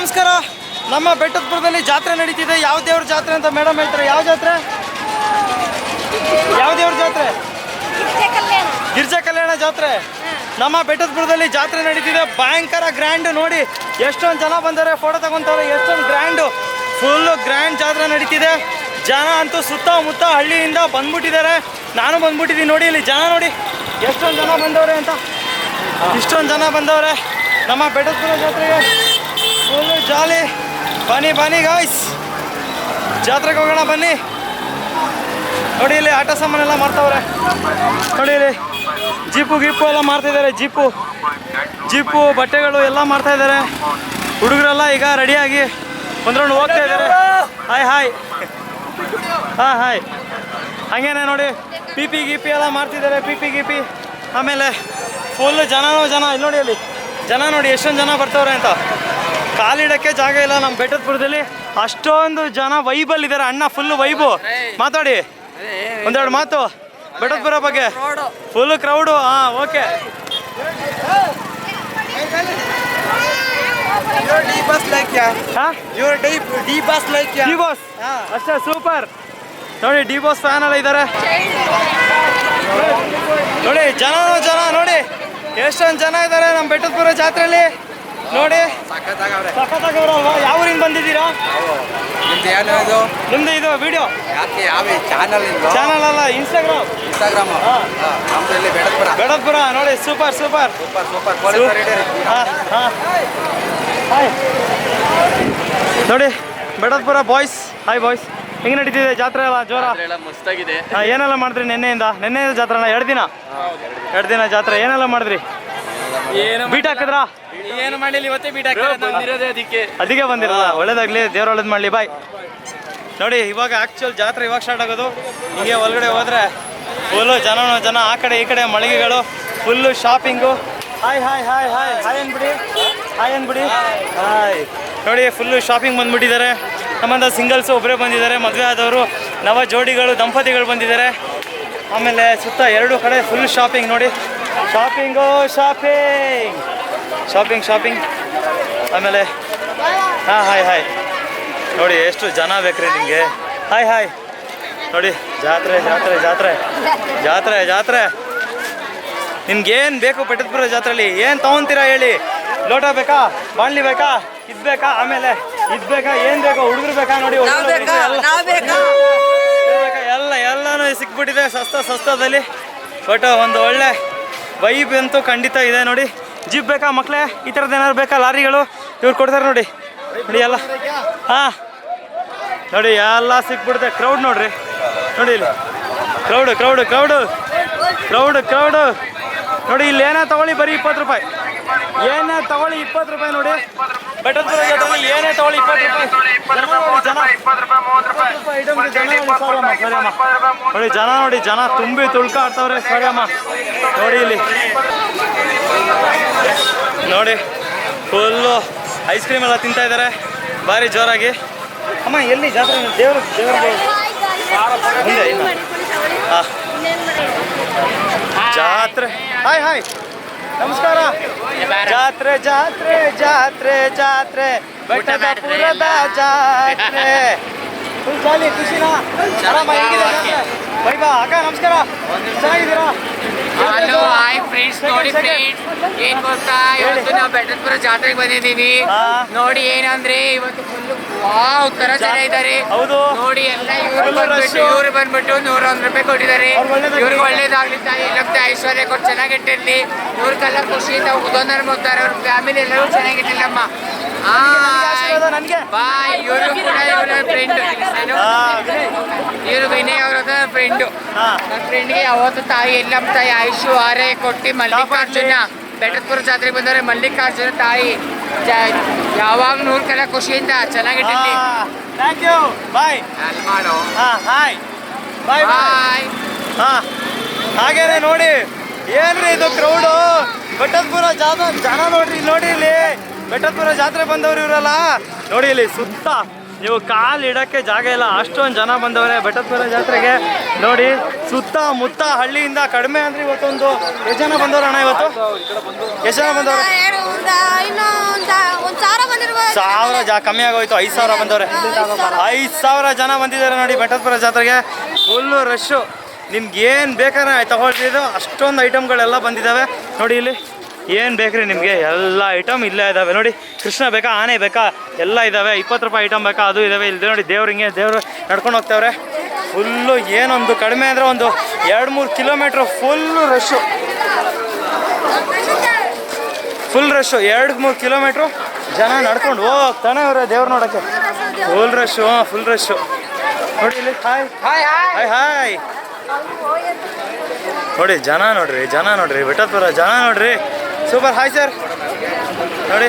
ನಮಸ್ಕಾರ. ನಮ್ಮ ಬೆಟ್ಟದಪುರದಲ್ಲಿ ಜಾತ್ರೆ ನಡೀತಿದೆ. ಯಾವ ದೇವ್ರ ಜಾತ್ರೆ ಅಂತ ಮೇಡಮ್ ಹೇಳ್ತಾರೆ. ಯಾವ ಜಾತ್ರೆ? ಯಾವ ದೇವ್ರ ಜಾತ್ರೆ? ಗಿರ್ಜಾ ಕಲ್ಯಾಣ. ಜಾತ್ರೆ. ನಮ್ಮ ಬೆಟ್ಟದಪುರದಲ್ಲಿ ಜಾತ್ರೆ ನಡೀತಿದೆ. ಭಯಂಕರ ಗ್ರ್ಯಾಂಡ್ ನೋಡಿ ಎಷ್ಟೊಂದು ಜನ ಬಂದರೆ ಫೋಟೋ ತಗೊಂತಾರೆ. ಎಷ್ಟೊಂದು ಗ್ರ್ಯಾಂಡು ಫುಲ್ಲು ಗ್ರ್ಯಾಂಡ್ ಜಾತ್ರೆ ನಡೀತಿದೆ. ಜನ ಅಂತೂ ಸುತ್ತಮುತ್ತ ಹಳ್ಳಿಯಿಂದ ಬಂದ್ಬಿಟ್ಟಿದ್ದಾರೆ. ನಾನು ಬಂದ್ಬಿಟ್ಟಿದ್ದೀನಿ ನೋಡಿ ಇಲ್ಲಿ ಜನ ನೋಡಿ. ಎಷ್ಟೊಂದು ಜನ ಬಂದವ್ರೆ ಅಂತ. ಇಷ್ಟೊಂದು ಜನ ಬಂದವ್ರೆ. ನಮ್ಮ ಬೆಟ್ಟದಪುರ ಜಾತ್ರೆಗೆ ಫುಲ್ಲು ಜಾಲಿ. ಬನ್ನಿ ಬನ್ನಿ ಗಾಯ್ಸ್ ಜಾತ್ರೆಗೆ ಹೋಗೋಣ, ಬನ್ನಿ. ನೋಡಿ ಇಲ್ಲಿ ಆಟ ಸಾಮಾನೆಲ್ಲ ಮಾಡ್ತಾವ್ರೆ ನೋಡಿ ಇಲ್ಲಿ ಜೀಪು, ಗೀಪು ಎಲ್ಲ ಮಾಡ್ತಿದ್ದಾರೆ ಜೀಪು. ಜೀಪು, ಬಟ್ಟೆಗಳು ಎಲ್ಲ ಮಾಡ್ತಾ ಇದ್ದಾರೆ. ಹುಡುಗರೆಲ್ಲ ಈಗ ರೆಡಿಯಾಗಿ ಒಂದ್ರೊಂದು ಹೋಗ್ತಾ ಇದ್ದಾರೆ. ಹಾಯ್ ಹಾಯ್ ಹಾಂ ಹಾಯ್ ಹಂಗೇನೆ ನೋಡಿ, ಪಿ ಪಿ, ಗಿಪಿ ಎಲ್ಲ ಮಾಡ್ತಿದ್ದಾರೆ ಪಿ ಪಿ, ಗಿಪಿ. ಆಮೇಲೆ ಫುಲ್ಲು ಜನನೋ ಜನ, ಇಲ್ಲಿ ನೋಡಿ ಅಲ್ಲಿ. ಜನ ನೋಡಿ ಎಷ್ಟೊಂದು ಜನ ಬರ್ತವ್ರೆ ಅಂತ. ಕಾಲಿಡಕ್ಕೆ ಜಾಗ ಇಲ್ಲ ನಮ್ಮ ಬೆಟ್ಟದಪುರದಲ್ಲಿ ಅಷ್ಟೊಂದು ಜನ ವೈಬಲ್ ಇದ್ದಾರೆ ಅಣ್ಣ ಫುಲ್ ವೈಬು. ಮಾತಾಡಿ. ಒಂದೆರಡು ಮಾತು. ಬೆಟ್ಟದಪುರ ಬಗ್ಗೆ. ಫುಲ್ ಕ್ರೌಡು ಹಾ ಓಕೆ ಅಷ್ಟೇ ಸೂಪರ್ ನೋಡಿ ಡಿ ಬಾಸ್ ಫ್ಯಾನ್ ಎಲ್ಲ ಇದ್ದಾರೆ ನೋಡಿ ಜನ ಜನ ನೋಡಿ. ಎಷ್ಟೊಂದು ಜನ ಇದ್ದಾರೆ ನಮ್ಮ ಬೆಟ್ಟದಪುರ ಜಾತ್ರೆಯಲ್ಲಿ ನೋಡಿ. ಸಖತ್ತಾಗವ್ರೆ. ಸಖತ್ತಾಗವ್ರಲ್ವಾ? ಯಾವ ಊರಿಂದ ಬಂದಿದ್ದೀರಾ? ನಿಮ್ದು ಏನು ಇದು? ನಿಮ್ದು ಇದು ವಿಡಿಯೋ ಯಾಕೆ ಯಾವ ಚಾನಲ್ ಇಂದು ಚಾನಲ್ ಅಲ್ಲ ಇನ್ಸ್ಟಾಗ್ರಾಮ್ ಇನ್ಸ್ಟಾಗ್ರಾಮ್ ನಮ್ದು ಇಲ್ಲಿ ನೋಡಿ super super super super hi ನೋಡಿ ಬೆಡದ್ಪುರ ಬಾಯ್ಸ್ ಹಾಯ್ ಬಾಯ್ಸ್ ಹೆಂಗ್ ನಡೀತಿದೆ ಜಾತ್ರೆ ಎಲ್ಲ ಜೋರ? ಎಲ್ಲ ಮಸ್ತಾಗಿದೆ. ಹಾಂ ಏನೆಲ್ಲ ಮಾಡಿದ್ರಿ ನಿನ್ನೆಯಿಂದ? ನಿನ್ನೆ ಜಾತ್ರೆನ? ಎರಡು ದಿನ? ಎರಡು ದಿನ. ಜಾತ್ರೆ. ಏನೆಲ್ಲ ಮಾಡಿದ್ರಿ? ಏನು ಬೀಟ್ ಹಾಕಿದ್ರಾ? ಏನು ಮಾಡಿಲ್ಲ ಇವತ್ತೇ ಬೀಟ್ ಹಾಕಿರೋದೇ ಅದಕ್ಕೆ ಅದಕ್ಕೆ ಬಂದಿರಲ್ಲ ಒಳ್ಳೇದಾಗ್ಲಿ ದೇವ್ರ ಒಳ್ಳೇದು ಮಾಡಲಿ ಬಾಯ್. ನೋಡಿ ಇವಾಗ ಆಕ್ಚುಲ್ ಜಾತ್ರೆ ಇವಾಗ ಸ್ಟಾರ್ಟ್ ಆಗೋದು. ಹೀಗೆ ಒಳಗಡೆ ಹೋದ್ರೆ ಫುಲ್ಲು ಜನ ಜನ ಆ ಕಡೆ ಈ ಕಡೆ ಮಳಿಗೆಗಳು full shopping hi hi hi hi hi ಅನ್ಬಿಡಿ hi ಅನ್ಬಿಡಿ ಹಾಯ್ ನೋಡಿ ಫುಲ್ಲು ಶಾಪಿಂಗ್ ಬಂದ್ಬಿಟ್ಟಿದ್ದಾರೆ. ನಮ್ಮಂಥ ಸಿಂಗಲ್ಸು ಒಬ್ಬರೇ ಬಂದಿದ್ದಾರೆ ಮದುವೆ ಆದವರು ನವ ಜೋಡಿಗಳು ದಂಪತಿಗಳು ಬಂದಿದ್ದಾರೆ. ಆಮೇಲೆ ಸುತ್ತ ಎರಡು ಕಡೆ ಫುಲ್ ಶಾಪಿಂಗ್ ನೋಡಿ. ಶಾಪಿಂಗು ಶಾಪಿಂಗ್ ಶಾಪಿಂಗ್ ಶಾಪಿಂಗ್ ಆಮೇಲೆ ಹಾಂ ಹಾಯ್ ಹಾಯ್ ನೋಡಿ ಎಷ್ಟು ಜನ ಬೇಕ್ರಿ ನಿಮಗೆ? ಹಾಯ್ ಹಾಯ್ ನೋಡಿ ಜಾತ್ರೆ ಜಾತ್ರೆ ಜಾತ್ರೆ. ಜಾತ್ರೆ ಜಾತ್ರೆ. ನಿಮ್ಗೇನು ಬೇಕು ಪಟ್ಟದಪುರ ಜಾತ್ರೆಯಲ್ಲಿ ಏನು ತೊಗೊಂತೀರಾ ಹೇಳಿ? ಲೋಟ ಬೇಕಾ? ಬಾಣ್ಲಿ ಬೇಕಾ? ಇದು ಬೇಕಾ? ಆಮೇಲೆ ಇದು ಬೇಕಾ? ಏನು ಬೇಕಾ? ಹುಡುಗರು ಬೇಕಾ? ನೋಡಿ? ಎಲ್ಲ. ಎಲ್ಲನೂ ಸಿಕ್ಬಿಟ್ಟಿದೆ ಸಸ್ತ ಸಸ್ತದಲ್ಲಿ. ಬಟ್ ಒಂದು ಒಳ್ಳೆ ವೈಬ್ ಅಂತೂ ಖಂಡಿತ ಇದೆ ನೋಡಿ. ಜೀಪ್ ಬೇಕಾ ಮಕ್ಕಳೇ ಈ ಥರದ್ದು ಏನಾದ್ರು ಬೇಕಾ? ಲಾರಿಗಳು? ಇವ್ರು ಕೊಡ್ತಾರೆ ನೋಡಿ. ನೋಡಿ ಎಲ್ಲ. ಹಾಂ. ನೋಡಿ ಎಲ್ಲ ಸಿಕ್ಬಿಡುತ್ತೆ. ಕ್ರೌಡ್ ನೋಡ್ರಿ. ನೋಡಿ ಇಲ್ಲಿ. Crowd crowd crowd crowd crowd ನೋಡಿ ಇಲ್ಲಿ ಏನೇ ತಗೊಳ್ಳಿ ಬರೀ ಇಪ್ಪತ್ತು ರೂಪಾಯಿ. ಏನೇ ತಗೊಳ್ಳಿ ಇಪ್ಪತ್ತು ರೂಪಾಯಿ ನೋಡಿ. ಜಾತ್ರೆಯಲ್ಲಿ ಏನೇ ತಗೊಳ್ಳಿ ಇಪ್ಪತ್ತು ರೂಪಾಯಿ. ಇಪ್ಪತ್ತು ರೂಪಾಯಿ item ರೂಪಾಯಿ ನೋಡಿ, ಜನ ನೋಡಿ, ಜನ ತುಂಬಿ ತುಳ್ಕಾಡ್ತವ್ರೆ ಸರಿಯಮ್ಮ. ನೋಡಿ ಇಲ್ಲಿ. ನೋಡಿ, ಫುಲ್ಲು ಐಸ್ ಕ್ರೀಮ್ ಎಲ್ಲ ತಿಂತಾ ಇದ್ದಾರೆ ಭಾರಿ ಜೋರಾಗಿ. ಅಮ್ಮ, ಎಲ್ಲಿ ಜಾತ್ರೆ ದೇವ್ರ ದೇವರು ಮುಂದೆ ಜಾತ್ರೆ. Hi hi. ನಮಸ್ಕಾರ. ಜಾತ್ರೆ ಜಾತ್ರೆ ಜಾತ್ರೆ ಜಾತ್ರೆ. ಬೆಟ್ಟದಪುರದ ಜಾತ್ರೆ. ಫುಲ್ ಜಾಲಿ, ಖುಷಿನಾ? ಆರಾಮ, ಹೇಗಿದೆ ವೈಭವ ಅಕ್ಕ, ನಮಸ್ಕಾರ. ಚೆನ್ನಾಗಿದ್ದೀರಾ? ಹಲೋ ಹಾಯ್ ಫ್ರೆಂಡ್ಸ್ ನೋಡಿ ಫ್ರೆಂಡ್ಸ್ ಏನ್ ಗೊತ್ತಾ? ಇವತ್ತು ನಾವು ಬೆಟ್ಟದಪುರ ಜಾತ್ರೆಗೆ ಬಂದಿದ್ದೀವಿ. ನೋಡಿ ಏನಂದ್ರೆ ಇವತ್ತು ಫುಲ್ ವಾವ್ ತರ ಜನ ಇದ್ದಾರೆ. ನೋಡಿ ಎಲ್ಲ ಇವ್ರು ಬಂದ್ಬಿಟ್ಟು. ಇವ್ರು ಬಂದ್ಬಿಟ್ಟು ನೂರ ಒಂದ್ ರೂಪಾಯಿ ಕೊಟ್ಟಿದ್ದಾರೆ. ಇವ್ರಿಗೆ ಒಳ್ಳೇದಾಗ್ಲಿ ತಾಯಿ. ಎಲ್ಲಕ್ಕೆ ಐಶ್ವರ್ಯ ಕೊಟ್ಟು ಚೆನ್ನಾಗಿಟ್ಟಿರ್ಲಿ ಇವ್ರಿಗೆಲ್ಲ ಖುಷಿಯಿಂದ ಉದೋನರ್ ಹೋಗ್ತಾರೆ ಅವ್ರ ಫ್ಯಾಮಿಲಿ ಎಲ್ಲರೂ ಚೆನ್ನಾಗಿಟ್ಟಿಲ್ಲಮ್ಮ ಇವರು ಕೂಡ ಇವರ ಫ್ರೆಂಡ್ ಇವರು ವಿನಯ್ ಅವರ ಫ್ರೆಂಡು. ನನ್ನ ಫ್ರೆಂಡ್ಗೆ ಅವತ್ತು ತಾಯಿ ಎಲ್ಲಮ್ಮ ತಾಯಿ ಆಯುಷು ಆರೆ ಕೊಟ್ಟು ಮಲ್ಲಿಕಾರ್ಜುನ ಬೆಟ್ಟದಪುರ ಜಾತ್ರೆಗೆ ಬಂದವ್ರೆ ಮಲ್ಲಿಕಾರ್ಜುನ ತಾಯಿ. ಯಾವಾಗ ನೂರ್ ಕಲ ಖುಷಿಯಿಂದ ಚೆನ್ನಾಗಿಟ್ಟಿರ್ಲಿ. ಥ್ಯಾಂಕ್ ಯು ಬಾಯ್ ಅಲ್ಲಿ ಮಾಡು. ಹಾಯ್ ಬಾಯ್ ಬಾಯ್ ಹಾಂ. ಹಾಗೇನೆ ನೋಡಿ ಏನ್ರಿ ಇದು ಕ್ರೌಡು ಬೆಟ್ಟದಪುರ ಜಾತ ಜನ ನೋಡ್ರಿ ನೋಡಿ ಇಲ್ಲಿ. ಬೆಟ್ಟದಪುರ ಜಾತ್ರೆ ಬಂದವರು ಇವರಲ್ಲ? ನೋಡಿ ಇಲ್ಲಿ ಸುತ್ತ ನೀವು ಕಾಲು ಇಡಕ್ಕೆ ಜಾಗ ಇಲ್ಲ, ಅಷ್ಟೊಂದು ಜನ ಬಂದವರೆ ಬೆಟ್ಟದಪುರ ಜಾತ್ರೆಗೆ. ನೋಡಿ ಸುತ್ತ ಮುತ್ತ ಹಳ್ಳಿಯಿಂದ ಕಡಿಮೆ ಅಂದ್ರೆ ಇವತ್ತೊಂದು ಎಷ್ಟು ಜನ ಬಂದವ್ರು ಅಣ್ಣ ಇವತ್ತು? ಎಷ್ಟು ಜನ ಬಂದವ್ರು? ಸಾವಿರ ಜಾ, ಕಮ್ಮಿ ಆಗೋಯ್ತು, ಐದು ಸಾವಿರ ಬಂದವ್ರೆ. ಐದು ಸಾವಿರ ಜನ ಬಂದಿದ್ದಾರೆ ನೋಡಿ ಬೆಟ್ಟದಪುರ ಜಾತ್ರೆಗೆ. ಫುಲ್ಲು ರಶ್ಶು ನಿಮ್ಗೆ ಏನು ಬೇಕಾದ್ರೆ ತಗೊಳ್ತಿದ್ದು ಅಷ್ಟೊಂದು ಐಟಮ್ಗಳೆಲ್ಲ ಬಂದಿದ್ದಾವೆ ನೋಡಿ ಇಲ್ಲಿ. ಏನು ಬೇಕ್ರಿ ನಿಮಗೆ? ಎಲ್ಲ ಐಟಮ್ ಇಲ್ಲೇ ಇದ್ದಾವೆ ನೋಡಿ ಕೃಷ್ಣ ಬೇಕಾ ಆನೆ ಬೇಕಾ ಎಲ್ಲ ಇದ್ದಾವೆ ಇಪ್ಪತ್ತು ರೂಪಾಯಿ ಐಟಮ್ ಬೇಕಾ ಅದು ಇದ್ದಾವೆ ಇಲ್ಲಿ ನೋಡಿ ದೇವ್ರು ಹಿಂಗೆ ದೇವರು ನಡ್ಕೊಂಡು ಹೋಗ್ತಾವ್ರೆ. ಫುಲ್ಲು ಏನೊಂದು ಕಡಿಮೆ ಅಂದರೆ ಒಂದು ಎರಡು ಮೂರು kilometre full rush full rush ಎರಡು ಮೂರು ಕಿಲೋಮೀಟ್ರು ಜನ ನಡ್ಕೊಂಡು ಹೋಗ್ತಾನೆ ಅವ್ರೆ ದೇವ್ರು ನೋಡೋಕ್ಕೆ. ಫುಲ್ ರಶ್ಶು ಹಾಂ ಫುಲ್ ರಶ್ಶು ನೋಡಿ ಇಲ್ಲಿ hi hi hi hi hi ನೋಡಿ ಜನ ನೋಡ್ರಿ ಜನ ನೋಡ್ರಿ. ಬೆಟ್ಟದಪುರ ಜನ ನೋಡ್ರಿ. ಸೂಪರ್ ಹಾಯ್ ಸರ್ ನೋಡಿ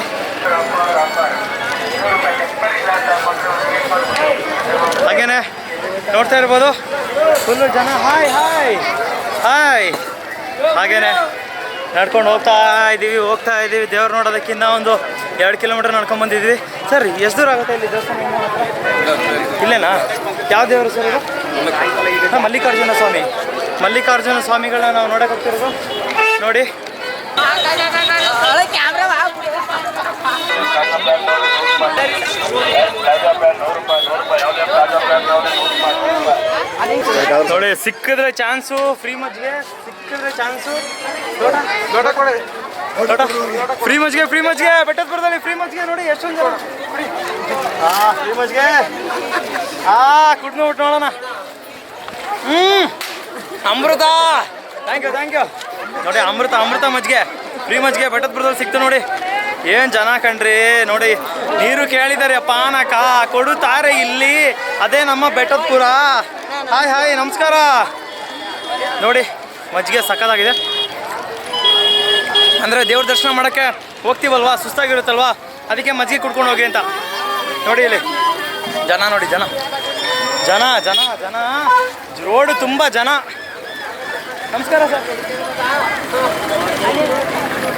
ಹಾಗೇನೆ ನೋಡ್ತಾ ಇರ್ಬೋದು. ಫುಲ್ಲು ಜನ ಹಾಯ್ ಹಾಯ್ ಹಾಯ್ ಹಾಗೇನೆ ನಡ್ಕೊಂಡು ಹೋಗ್ತಾ ಇದ್ದೀವಿ ಹೋಗ್ತಾ ಇದ್ದೀವಿ ದೇವ್ರು ನೋಡೋದಕ್ಕಿಂತ ಒಂದು ಎರಡು ಕಿಲೋಮೀಟರ್ ನಡ್ಕೊಂಡು ಬಂದಿದ್ವಿ ಸರ್ ಎಷ್ಟು ದೂರ ಆಗುತ್ತೆ ಇಲ್ಲಿ ದೇವಸ್ಥಾನ ಇಲ್ಲೇನಾ? ಯಾವ ದೇವರು ಸರ್ ಇದು? ಮಲ್ಲಿಕಾರ್ಜುನ. ಸ್ವಾಮಿ. ಮಲ್ಲಿಕಾರ್ಜುನ ಸ್ವಾಮಿಗಳನ್ನ ನಾವು ನೋಡಕ್ಕೆ ಹೋಗ್ತಿರೋದು. ನೋಡಿ. ನೋಡಿ, ಸಿಕ್ಕಿದ್ರೆ ಚಾನ್ಸು, ಫ್ರೀ ಮಜ್ಗೆ ಸಿಕ್ಕಿದ್ರೆ ಚಾನ್ಸು. ಫ್ರೀ ಮಜ್ಗೆ ಫ್ರೀ ಮಜ್ಗೆ ಬೆಟ್ಟದಪುರದಲ್ಲಿ ಫ್ರೀ ಮಜ್ಗೆ ನೋಡಿ, ಎಷ್ಟೊಂದು ಜನ. ಹಾ ಫ್ರೀ ಮಜ್ಗೆ ಹಾ ಕುಡ್ದು ಬಿಟ್ಟು ನೋಡೋಣ. ಹ್ಮ್. ಅಮೃತ. ಥ್ಯಾಂಕ್ ಯು ಥ್ಯಾಂಕ್ ಯು ನೋಡಿ ಅಮೃತ ಅಮೃತ ಮಜ್ಜಿಗೆ ಫ್ರೀ ಮಜ್ಜಿಗೆ ಬೆಟ್ಟದಪುರದಲ್ಲಿ ಸಿಕ್ತು ನೋಡಿ. ಏನು ಜನ ಕಣ್ರಿ? ನೋಡಿ, ನೀರು ಕೇಳಿದಾರೆ ಪಾನಕ ಕೊಡುತ್ತಾರೆ ಇಲ್ಲಿ. ಅದೇ ನಮ್ಮ ಬೆಟ್ಟದಪುರ ಹಾಯ್ ಹಾಯ್ ನಮಸ್ಕಾರ. ನೋಡಿ, ಮಜ್ಜಿಗೆ ಸಕ್ಕದಾಗಿದೆ ಅಂದರೆ ದೇವ್ರ ದರ್ಶನ ಮಾಡೋಕ್ಕೆ ಹೋಗ್ತೀವಲ್ವಾ? ಸುಸ್ತಾಗಿರುತ್ತಲ್ವಾ? ಅದಕ್ಕೆ ಮಜ್ಜಿಗೆ ಕುಡ್ಕೊಂಡು ಹೋಗಿ ಅಂತ. ನೋಡಿ ಇಲ್ಲಿ. ಜನ ನೋಡಿ, ಜನ. ಜನ ಜನ ಜನ. ರೋಡು ತುಂಬ ಜನ. ನಮಸ್ಕಾರ ಸರ್.